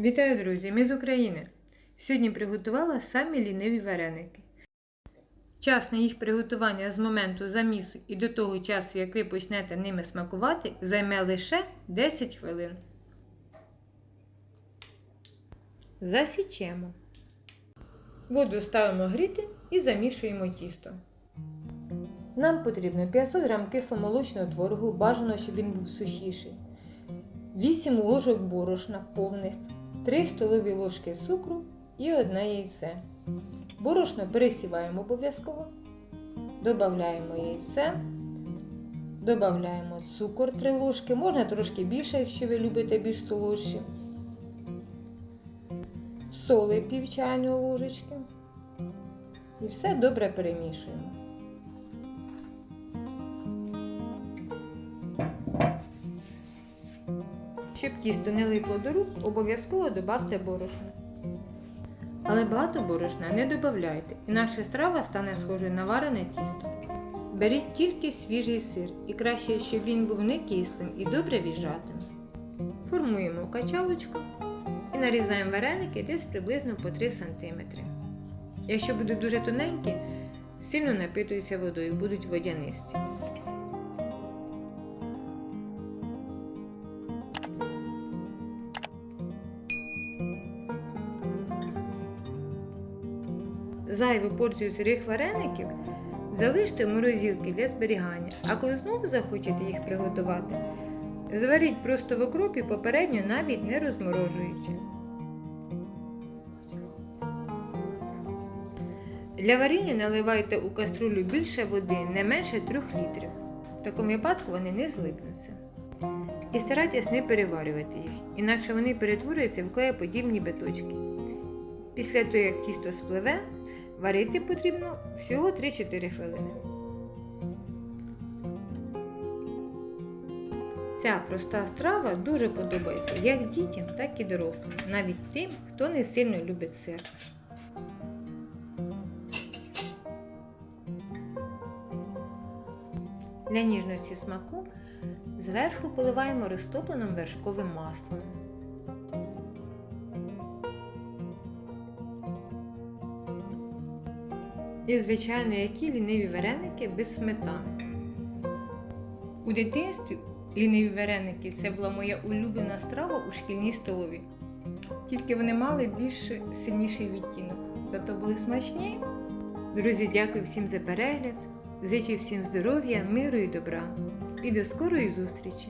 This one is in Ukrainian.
Вітаю, друзі! Ми з України. Сьогодні приготувала самі ліниві вареники. Час на їх приготування з моменту замісу і до того часу, як ви почнете ними смакувати, займе лише 10 хвилин. Засічемо. Воду ставимо гріти і замішуємо тісто. Нам потрібно 500 г кисломолочного творогу, бажано, щоб він був сухіший. 8 ложок борошна повних, 3 столові ложки цукру і одне яйце. Борошно пересіваємо обов'язково. Додаємо яйце. Додаємо цукор 3 ложки, можна трошки більше, якщо ви любите більш солодші. Соли пів чайної ложечки. І все добре перемішуємо. Щоб тісто не липло до рук, обов'язково додавте борошно. Але багато борошна не додавайте, інакше страва стане схожою на варене тісто. Беріть тільки свіжий сир і краще, щоб він був не кислим і добре віджатим. Формуємо качалочку і нарізаємо вареники десь приблизно по 3 см. Якщо будуть дуже тоненькі, сильно напитуються водою, будуть водянисті. Зайву порцію сирих вареників залиште в морозилці для зберігання, а коли знову захочете їх приготувати, зваріть просто в окропі попередньо навіть не розморожуючи. Для варіння наливайте у каструлю більше води, не менше 3 літрів. В такому випадку вони не злипнуться. І старайтесь не переварювати їх, інакше вони перетворюються в клеєподібні биточки. Після того, як тісто спливе, варити потрібно всього 3-4 хвилини. Ця проста страва дуже подобається як дітям, так і дорослим, навіть тим, хто не сильно любить сир. Для ніжності смаку зверху поливаємо розтопленим вершковим маслом. І, звичайно, які ліниві вареники без сметани. У дитинстві ліниві вареники це була моя улюблена страва у шкільній столові. Тільки вони мали більш сильніший відтінок. Зато були смачні. Друзі, дякую всім за перегляд. Зичу всім здоров'я, миру і добра. І до скорої зустрічі!